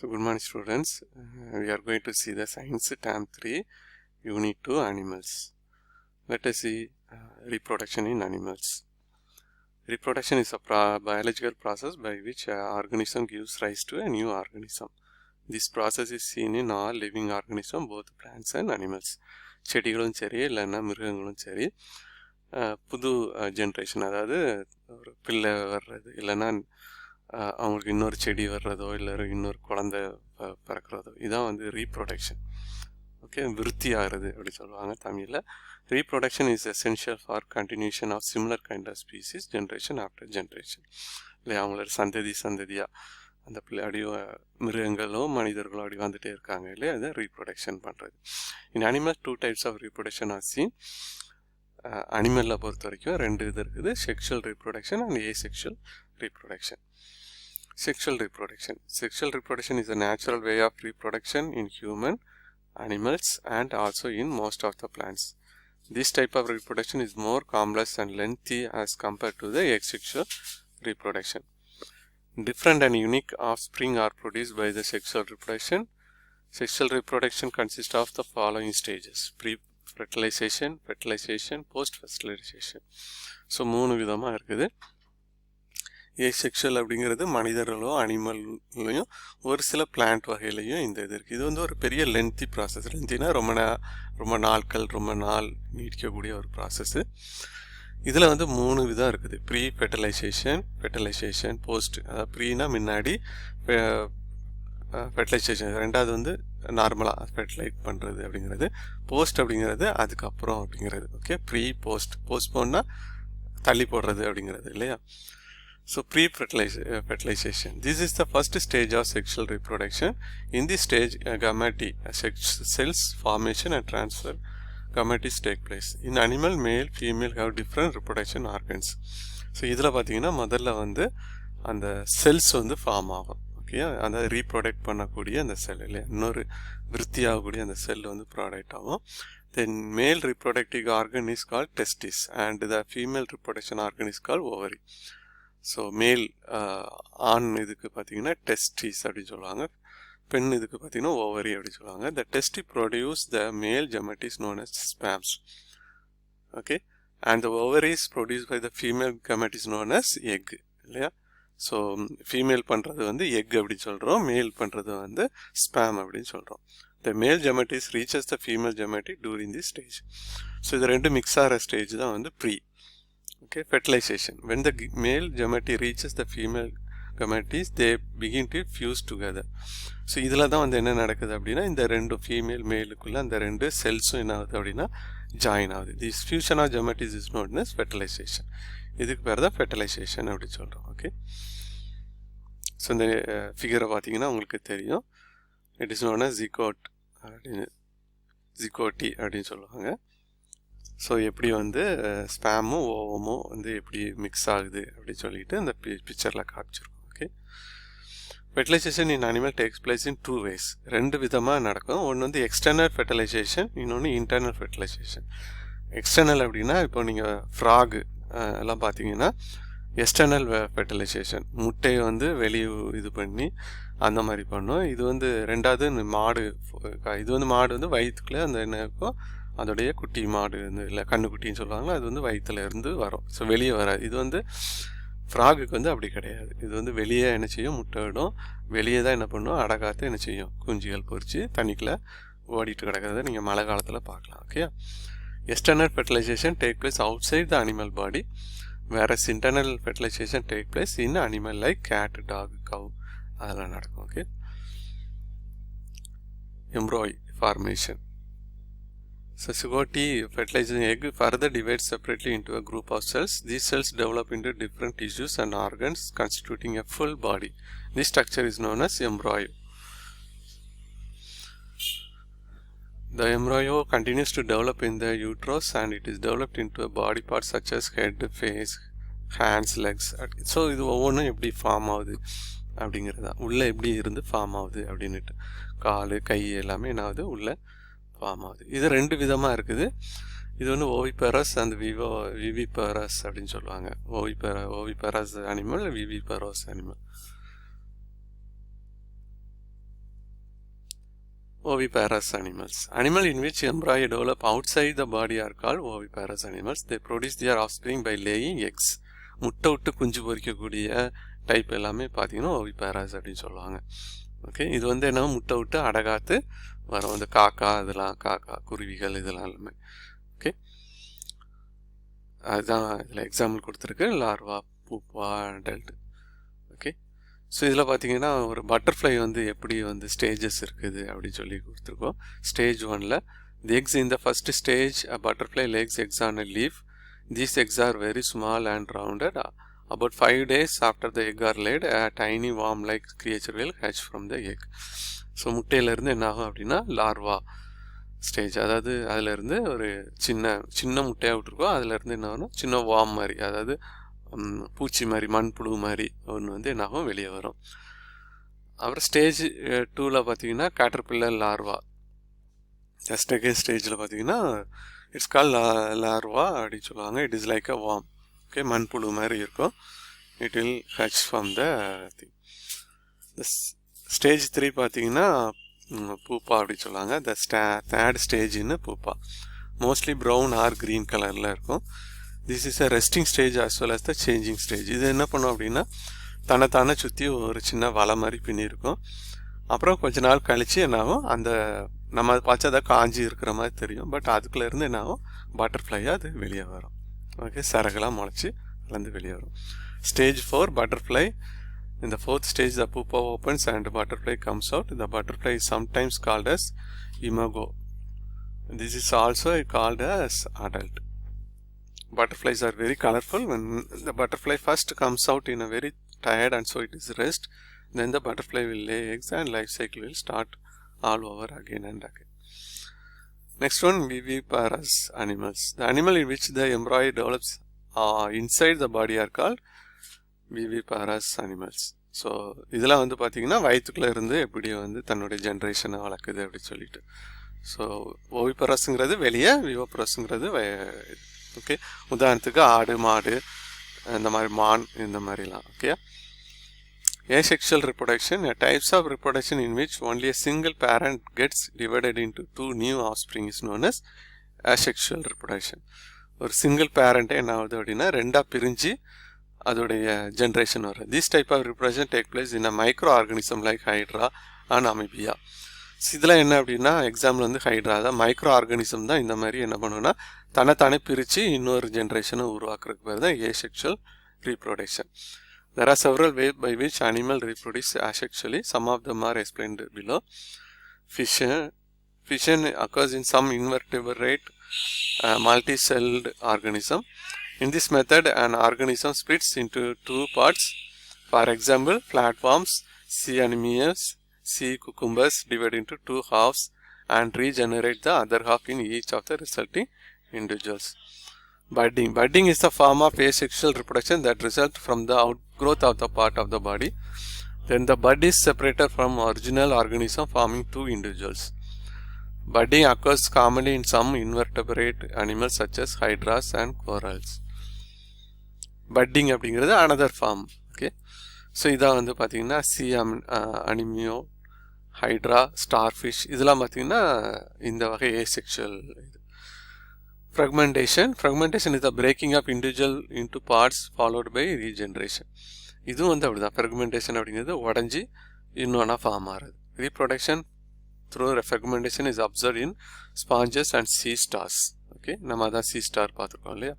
So good morning students. Uh, we are going to see the science term 3 unit 2 animals. Let us see uh, reproduction in animals. Reproduction is a pro- biological process by which an organism gives rise to a new organism. This process is seen in all living organisms, both plants and animals. செடிகளும் சரி இல்லைன்னா மிருகங்களும் சரி அஹ், புது generation அதாவது ஒரு பிள்ளை வர்றது இல்லைன்னா அஹ், அவங்களுக்கு இன்னொரு செடி வர்றதோ இல்லை இன்னொரு குழந்தை ப- பிறக்கிறதோ இதான் வந்து ரீப்ரொடக்ஷன் ஓகே விருத்தி ஆகிறது அப்படி சொல்லுவாங்க தமிழில். Reproduction is essential for continuation of similar kind of species generation after generation இல்லை அவங்களோட சந்ததி சந்ததியாக அந்த பிள்ளை அப்படி மிருகங்களோ மனிதர்களோ அப்படி வந்துட்டே இருக்காங்க இல்லையா அதை ரீப்ரொடக்ஷன் பண்ணுறது in animal two types of reproduction are seen அனிமலில் பொறுத்த வரைக்கும் ரெண்டு இது இருக்குது sexual reproduction and asexual reproduction sexual reproduction sexual reproduction is a natural way of reproduction in human animals and also in most of the plants this type of reproduction is more complex and lengthy as compared to the asexual reproduction different and unique offspring are produced by the sexual reproduction sexual reproduction consists of the following stages pre fertilization fertilization post fertilization so மூணு விதமாக இருக்குது asexual அப்படிங்கிறது மனிதர்களோ அனிமல்லையும் ஒரு சில plant வகையிலையும் இந்த இது இருக்குது இது வந்து ஒரு பெரிய லென்த்தி ப்ராசஸ் லென்த்தினா ரொம்ப நா ரொம்ப நாட்கள் ரொம்ப நாள் நீடிக்கக்கூடிய ஒரு ப்ராசஸ்ஸு இதில் வந்து மூணு விதம் இருக்குது. ப்ரீ ஃபெர்டிலைசேஷன் ஃபெர்டிலைசேஷன் போஸ்ட் அதாவது ப்ரீனா முன்னாடி ஃபெர்டிலைசேஷன் ரெண்டாவது வந்து நார்மலாக ஃபெர்டிலைட் பண்ணுறது அப்படிங்கிறது. போஸ்ட் அப்படிங்கிறது அதுக்கப்புறம் அப்படிங்கிறது. ஓகே ப்ரீ போஸ்ட் போஸ்ட் போஸ்ட்போன்னா தள்ளி போடுறது அப்படிங்கிறது இல்லையா? So pre-fertilization. This is the first stage of sexual reproduction. In this stage, uh, gamete, uh, sex cells formation and transfer gametes take place. In animal, male, female have different reproduction organs. So இதில் பார்த்தீங்கன்னா முதல்ல வந்து அந்த cells வந்து form ஆகும் okay அந்த ரீப்ரொடக்ட் பண்ணக்கூடிய அந்த செல் இல்லையா இன்னொரு விருத்தி ஆகக்கூடிய அந்த செல் வந்து ப்ராடக்ட் ஆகும் then male reproductive organ is call testis and the female reproduction organ is call ovary so male uh, ஆண் இதுக்கு பார்த்தீங்கன்னா டெஸ்டிஸ் அப்படின்னு சொல்லுவாங்க. பெண் இதுக்கு பார்த்தீங்கன்னா ஓவரி அப்படின்னு சொல்லுவாங்க. த testes produce the male gametes known as sperms okay and the ovaries produce by the female gametes known as egg இல்லையா? ஸோ ஃபீமேல் பண்ணுறது வந்து எக் அப்படின்னு சொல்கிறோம் மேல் பண்ணுறது வந்து ஸ்பேம் அப்படின்னு சொல்கிறோம் the male gametes reaches the female gamete during the stage so இது ரெண்டு மிக்ஸ் ஆகிற ஸ்டேஜ் தான் வந்து pre okay fertilization. When the male gamete reaches the female gametes they begin to fuse together. So இதில் தான் வந்து என்ன நடக்குது அப்படின்னா இந்த ரெண்டு ஃபீமேல் மேலுக்குள்ள அந்த ரெண்டு செல்ஸும் என்ன ஆகுது அப்படின்னா ஜாயின் ஆகுது. This fusion of gametes is known is fertilization இதுக்கு பேர் தான் ஃபெர்டிலைசேஷன் அப்படின்னு சொல்கிறோம் ஓகே ஸோ இந்த ஃபிகரை பார்த்தீங்கன்னா உங்களுக்கு தெரியும். It is known as zygote அப்படின்னு ஜிகோட்டி அப்படின்னு சொல்லுவாங்க. ஸோ எப்படி வந்து ஸ்பேமும் ஓவமும் வந்து எப்படி மிக்ஸ் ஆகுது அப்படின்னு சொல்லிட்டு அந்த பிக்சரில் காமிச்சிருக்கோம் okay fertilization in animal takes place in two ways ரெண்டு விதமாக நடக்கும். ஒன்று வந்து எக்ஸ்டர்னல் ஃபெர்டிலைசேஷன் இன்னொன்று இன்டர்னல் ஃபெர்டிலைசேஷன் எக்ஸ்டர்னல் அப்படின்னா இப்போ நீங்கள் ஃப்ராகு எல்லாம் பார்த்தீங்கன்னா எக்ஸ்டர்னல் ஃபெர்டிலைசேஷன் முட்டையை வந்து வெளியே இது பண்ணி அந்த மாதிரி பண்ணும். இது வந்து ரெண்டாவது மாடு இது வந்து மாடு வந்து வயிற்றுக்குள்ளே அந்த என்ன இருக்கோ அதோடைய குட்டி மாடு வந்து இல்லை கண்ணுக்குட்டின்னு சொல்லுவாங்களோ அது வந்து வயிற்றுல இருந்து வரும். ஸோ வெளியே வராது. இது வந்து ஃப்ராகுக்கு வந்து அப்படி கிடையாது. இது வந்து வெளியே என்ன செய்யும்? முட்டை இடும் வெளியே தான் என்ன பண்ணும்? அடகாத்து என்ன செய்யும்? குஞ்சுகள் பொறிச்சு தண்ணிக்குள்ளே ஓடிட்டு கிடக்கிறத நீங்கள் மழை காலத்தில் பார்க்கலாம் okay external fertilization take place outside the animal body வேற internal fertilization take place in animal like cat dog cow அதெல்லாம் நடக்கும் okay embryo formation So zygote fertilizing egg further divides separately into a group of cells. These cells develop into different tissues and organs constituting a full body. This structure is known as embryo. The embryo continues to develop in the uterus and it is developed into a body part such as head, face, hands legs so இது ஒவ்வொன்றும் எப்படி form ஆகுது அப்படிங்கிறதா உள்ளே எப்படி இருந்து form ஆகுது அப்படின்ட்டு கால் கை எல்லாமே என்ன ஆகுது உள்ளே ஃபார்ம் ஆகுது இது ரெண்டு விதமாக இருக்குது இது வந்து ஓவிபெரஸ் அந்த விவோ விவிபெரஸ் அப்படின்னு சொல்லுவாங்க ஓவிபெர oviparous animal viviparous animal oviparous animals. Animal in which embryo develop outside the body are called oviparous animals. They produce their offspring by laying eggs. முட்டை விட்டு குஞ்சு பொரிக்கக்கூடிய டைப் எல்லாமே பார்த்தீங்கன்னா ஓவிபேராஸ் அப்படின்னு சொல்லுவாங்க ஓகே இது வந்து என்ன முட்டை விட்டு அடகாத்து வரும் இந்த காக்கா இதெல்லாம் காக்கா குருவிகள் இதெல்லாம் எல்லாமே. ஓகே அதுதான் இதில் எக்ஸாம்பிள் கொடுத்துருக்கு. Larva pupa adult okay so இதில் பார்த்தீங்கன்னா ஒரு பட்டர்ஃப்ளை வந்து எப்படி வந்து ஸ்டேஜஸ் இருக்குது அப்படின்னு சொல்லி கொடுத்துருக்கோம். ஸ்டேஜ் ஒனில் தி எக்ஸ் இந்த the first stage butterfly lays eggs on a leaf these eggs are very small and rounded about five days after the egg are laid a tiny worm like creature will hatch from the egg. So முட்டையிலேருந்து என்ன ஆகும் அப்படின்னா larva stage அதாவது அதிலேருந்து ஒரு சின்ன சின்ன முட்டையாக விட்டுருக்கோம். அதிலேருந்து என்ன ஆகும் சின்ன வார்ம் மாதிரி அதாவது பூச்சி மாதிரி மண்புழு மாதிரி ஒன்று வந்து என்ன ஆகும்? வெளியே வரும். அப்புறம் ஸ்டேஜ் டூவில் பார்த்தீங்கன்னா கேட்டர்பில்லர் லார்வா ஜஸ்ட் செகண்ட் ஸ்டேஜில் பார்த்தீங்கன்னா இட்ஸ் கால் லார்வா அப்படின்னு சொல்லுவாங்க. It is like a worm okay மண்புழு மாதிரி இருக்கும். It will hatch from the thing stage three பார்த்தீங்கன்னா பூப்பா அப்படின்னு சொல்லுவாங்க. The stay third ஸ்டேஜ்னு pupa. Mostly brown or green கலரில் இருக்கும். This is a resting stage as well as the changing stage இது என்ன பண்ணும் அப்படின்னா தன்னைத்தானே சுற்றி ஒரு சின்ன வலை மாதிரி பின்னிருக்கும் அப்புறம் கொஞ்ச நாள் கழித்து என்னாகும் அந்த நம்ம அதை பார்த்தா அதை காஞ்சி இருக்கிற மாதிரி தெரியும். பட் அதுக்குள்ளேருந்து என்னாகும் பட்டர்ஃப்ளையாக அது வெளியே வரும். ஓகே சரகெல்லாம் முளைச்சி அதுலேருந்து வெளியே வரும் stage four butterfly In the fourth stage, the pupa opens and butterfly comes out. The butterfly is sometimes called as imago. This is also called as adult. Butterflies are very colorful. When the butterfly first comes out in a very tired and so it is rest, then the butterfly will lay eggs and life cycle will start all over again and again. Next one, viviparous animals. The animal in which the embryo develops uh, inside the body are called viviparous animals so இதெல்லாம் வந்து பார்த்திங்கன்னா வயிற்றுக்குள்ளே இருந்து எப்படி வந்து தன்னுடைய ஜென்ரேஷனை வளர்க்குது அப்படின்னு சொல்லிட்டு. ஸோ ஓவிபரஸுங்கிறது வெளியே விவோபரஸுங்கிறது ஓகே உதாரணத்துக்கு ஆடு மாடு இந்த மாதிரி மான் இந்த மாதிரிலாம் okay asexual reproduction a types of reproduction in which only a single parent gets divided into two new offspring is known as asexual reproduction. ஒரு சிங்கிள் பேரண்ட்டே என்ன ஆகுது அப்படின்னா ரெண்டாக பிரிஞ்சு அதோடைய ஜென்ரேஷன் வரும். This type of reproduction take place in a micro organism like hydra and amoeba இதெல்லாம் என்ன அப்படின்னா எக்ஸாம்பிள் வந்து ஹைட்ரா தான் மைக்ரோ ஆர்கனிசம் தான் இந்த மாதிரி என்ன பண்ணுன்னா தன்னைத்தானே பிரித்து இன்னொரு ஜென்ரேஷனை உருவாக்குறதுக்கு பேர் தான் asexual reproduction There are several ways by which animal reproduce asexually. Some of them are explained below. Fission, fission occurs in some invertebrate uh, multi-celled organism. In this method, an organism splits into two parts. For example, platforms, sea anemones, sea cucumbers divide into two halves and regenerate the other half in each of the resulting individuals. Budding. Budding is the form of asexual reproduction that results from the outgrowth of the part of the body. Then the bud is separated from original organism forming two individuals. Budding occurs commonly in some invertebrate animals such as hydras and corals. Budding அப்படிங்கிறது another form okay so இதான் வந்து பார்த்தீங்கன்னா sea அம் அனிமியோ hydra star fish இதெல்லாம் பார்த்தீங்கன்னா இந்த வகை asexual இது fragmentation fragmentation is the breaking off individual into parts followed by regeneration இதுவும் வந்து அப்படி தான் ஃப்ரக்மெண்டேஷன் அப்படிங்கிறது உடஞ்சி இன்னொன்னா ஃபார்ம் ஆகுது reproduction through fragmentation is observe in sponges and sea stars okay நம்ம அதான் சி ஸ்டார் பார்த்துருக்கோம் இல்லையா?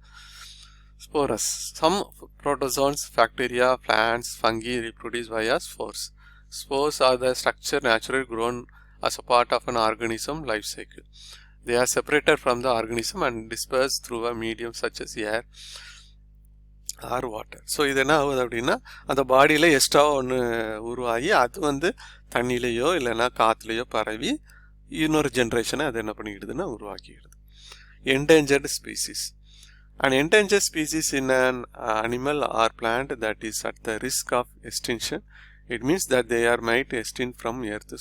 Spores some protozoans protozoans, plants fungi reproduce by via spores spores are the structure natural grown as a part of an organism life cycle They are separated from the organism and dispersed through a medium such as air or water so இது என்ன ஆகுது அப்படின்னா அந்த பாடியில் extra ஒன்று உருவாகி அது வந்து தண்ணியிலையோ இல்லைன்னா காற்றுலையோ பரவி இன்னொரு ஜென்ரேஷனை அது என்ன பண்ணிக்கிடுதுன்னா உருவாக்கிடுது endangered species and endangered species in an animal or plant that is at the risk of extinction it means that they are might extinct from earth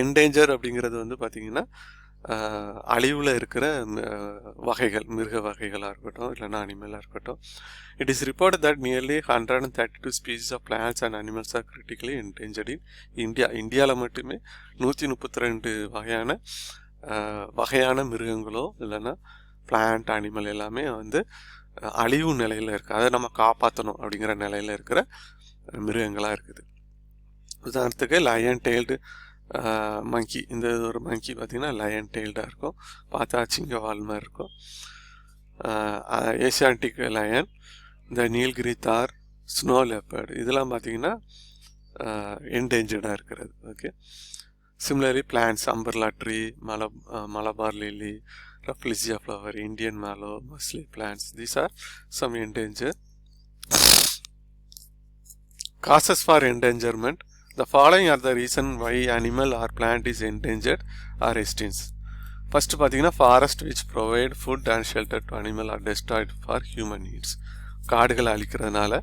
endanger அப்படிங்கிறது வந்து பார்த்திங்கன்னா அழிவில் இருக்கிற வகைகள் மிருக வகைகளாக இருக்கட்டும் இல்லைன்னா அனிமலாக இருக்கட்டும். It is report that nearly hundred and thirty two species of plants and animals are critically endangered in India இந்தியாவில் மட்டுமே நூற்றி முப்பத்தி ரெண்டு வகையான வகையான மிருகங்களோ இல்லைன்னா பிளான்ட் அனிமல் எல்லாமே வந்து அழிவு நிலையில் இருக்குது அதை நம்ம காப்பாற்றணும் அப்படிங்கிற நிலையில் இருக்கிற மிருகங்களாக இருக்குது. உதாரணத்துக்கு லயன் டெய்ல்டு மங்கி இந்த இது ஒரு மங்கி பார்த்திங்கன்னா லயன் டெய்ல்டாக இருக்கும். பார்த்தா சிங்க வால் மாதிரி இருக்கும். ஏசியாட்டிக் லயன் இந்த நீல்கிரி தார் ஸ்னோ லெப்பர்டு இதெல்லாம் பார்த்திங்கன்னா என்டேஞ்சர்டாக இருக்கிறது. Okay similarly plants umbrella tree மல Malabar lily rafflesia flower Indian mallow mostly plants these are some endanger causes for endangerment The following are the reason why animal or plant is endangered or extinct. First பார்த்தீங்கன்னா forest which provide food and shelter to animal are destroyed for human needs காடுகளை அழிக்கிறதுனால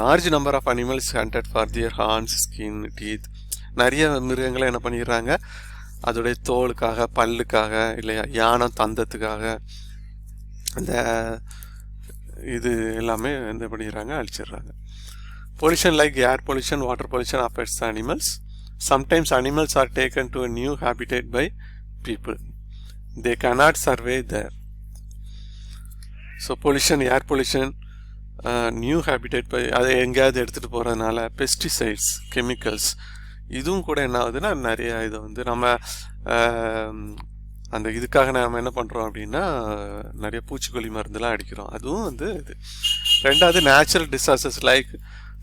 large number of animals hunted for their horns skin teeth நிறைய மிருகங்களை என்ன பண்ணிடுறாங்க? அதோடைய தோலுக்காக பல்லுக்காக இல்லையா யானம் தந்தத்துக்காக அந்த இது எல்லாமே என்ன பண்ணிடுறாங்க? அழிச்சிடுறாங்க. Pollution like air pollution water pollution affects the animals sometimes animals are taken to a new habitat by people they cannot survive there so pollution air pollution new habitat by அதை எங்கேயாவது எடுத்துகிட்டு போகிறதுனால பெஸ்டிசைட்ஸ் கெமிக்கல்ஸ் இதுவும் கூட என்ன ஆகுதுன்னா நிறைய இதை வந்து நம்ம அந்த இதுக்காக நம்ம என்ன பண்ணுறோம் அப்படின்னா நிறைய பூச்சிக்கொல்லி மருந்துலாம் அடிக்கிறோம் அதுவும் வந்து இது ரெண்டாவது natural disasters like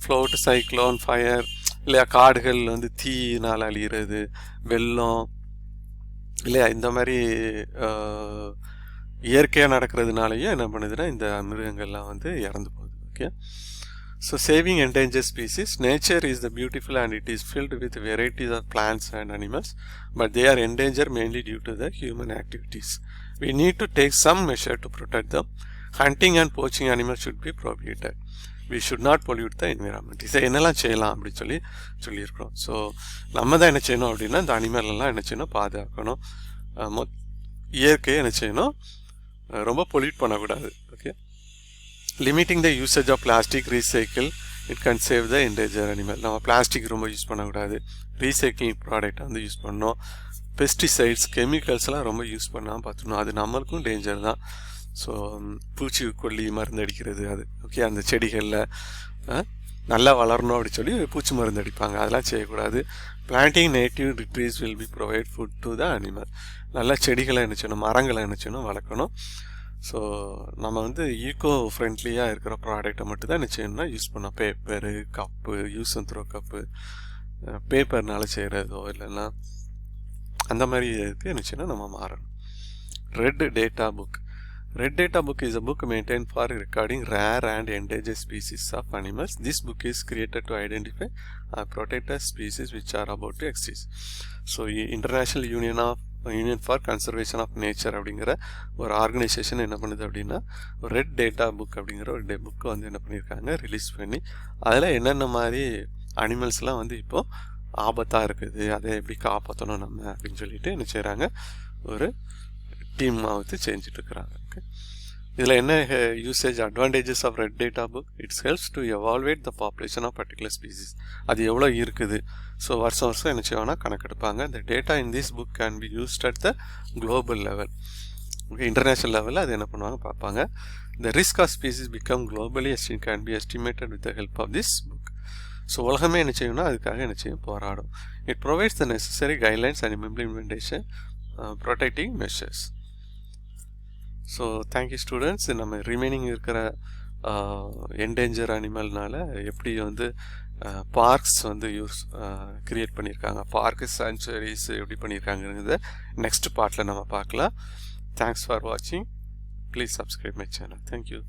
flood cyclone fire இல்லையா காடுகள் வந்து தீயினால் அழிகிறது வெள்ளம் இல்லையா இந்த மாதிரி இயற்கையாக நடக்கிறதுனாலையும் என்ன பண்ணுதுன்னா இந்த மிருகங்கள்லாம் வந்து இறந்து போகுது okay so saving endanger species nature is the beautiful and it is filled with varieties of plants and animals but they are endanger mainly due to the human activities we need to take some measure to protect them hunting and poaching animal should be prohibited we should not pollute the environment இதை என்னெல்லாம் செய்யலாம் அப்படின்னு சொல்லி சொல்லியிருக்கிறோம். So நம்ம தான் என்ன செய்யணும் அப்படின்னா இந்த அனிமல்லாம் என்ன செய்யணும்? பாதுகாக்கணும். மொ இயற்கையை என்ன செய்யணும்? ரொம்ப பொல்யூட் பண்ணக்கூடாது. Okay limiting the usage of plastic recycle it can save the endanger animal நம்ம பிளாஸ்டிக் ரொம்ப யூஸ் பண்ணக்கூடாது. ரீசைக்கிளிங் ப்ராடக்ட் வந்து யூஸ் பண்ணணும். பெஸ்டிசைட்ஸ் கெமிக்கல்ஸ்லாம் ரொம்ப யூஸ் பண்ணாமல் பார்த்துக்கணும். அது நம்மளுக்கும் டேஞ்சர் தான். ஸோ um, பூச்சிக்கொல்லி மருந்து அடிக்கிறது அது ஓகே அந்த செடிகளில் நல்லா வளரணும் அப்படின்னு சொல்லி பூச்சி மருந்து அடிப்பாங்க. அதெல்லாம் செய்யக்கூடாது. Planting native trees will be provide food to the animal நல்லா செடிகளை என்ன செய்யணும் மரங்களை என்ன செய்யணும் வளர்க்கணும். ஸோ நம்ம வந்து ஈக்கோ ஃப்ரெண்ட்லியாக இருக்கிற ப்ராடக்டை மட்டும் தான் என்ன யூஸ் பண்ணோம் paper cup use and throw cup பேப்பர்னால செய்கிறதோ இல்லைன்னா அந்த மாதிரி இதுக்கு என்ன செய்யணும் நம்ம மாறணும். Red data book Red Data Book is a book maintained for recording rare and endangered species of animals. This book is created to identify and protect the species which are about to exist. So, International union of union for conservation of nature அப்படிங்கிற ஒரு organisation என்ன பண்ணுது அப்படின்னா red data book அப்படிங்கிற ஒரு டே book வந்து என்ன பண்ணியிருக்காங்க ரிலீஸ் பண்ணி அதில் என்னென்ன மாதிரி அனிமல்ஸ்லாம் வந்து இப்போது ஆபத்தாக இருக்குது அதை எப்படி காப்பாற்றணும் நம்ம அப்படின்னு சொல்லிட்டு என்ன செய்கிறாங்க ஒரு டீமாக வந்து செஞ்சுட்டு இருக்கிறாங்க ஓகே இதில் என்ன usage advantages of red data book it's helps to evaluate the population of particular species அது எவ்வளோ இருக்குது? ஸோ வருஷம் வருஷம் என்ன செய்வாங்கன்னா கணக்கெடுப்பாங்க. இந்த data in this book can be used at the global level okay international லெவலில் அது என்ன பண்ணுவாங்க பார்ப்பாங்க. The risk of species become globally ST can be estimated with the help of this book so உலகமே என்ன செய்யணும்னா அதுக்காக என்ன செய்யும்? போராடும். It provides the necessary guidelines and implementation protecting measures so thank you students நம்ம ரிமைனிங் இருக்கிற endanger அனிமல்னால எப்படி வந்து பார்க்ஸ் வந்து யூஸ் க்ரியேட் பண்ணியிருக்காங்க பார்க்கு சாங்சுவரிஸ் எப்படி பண்ணியிருக்காங்கிறத நெக்ஸ்ட் பார்ட்டில் நம்ம பார்க்கலாம். தேங்க்ஸ் ஃபார் வாட்சிங் please subscribe my channel thank you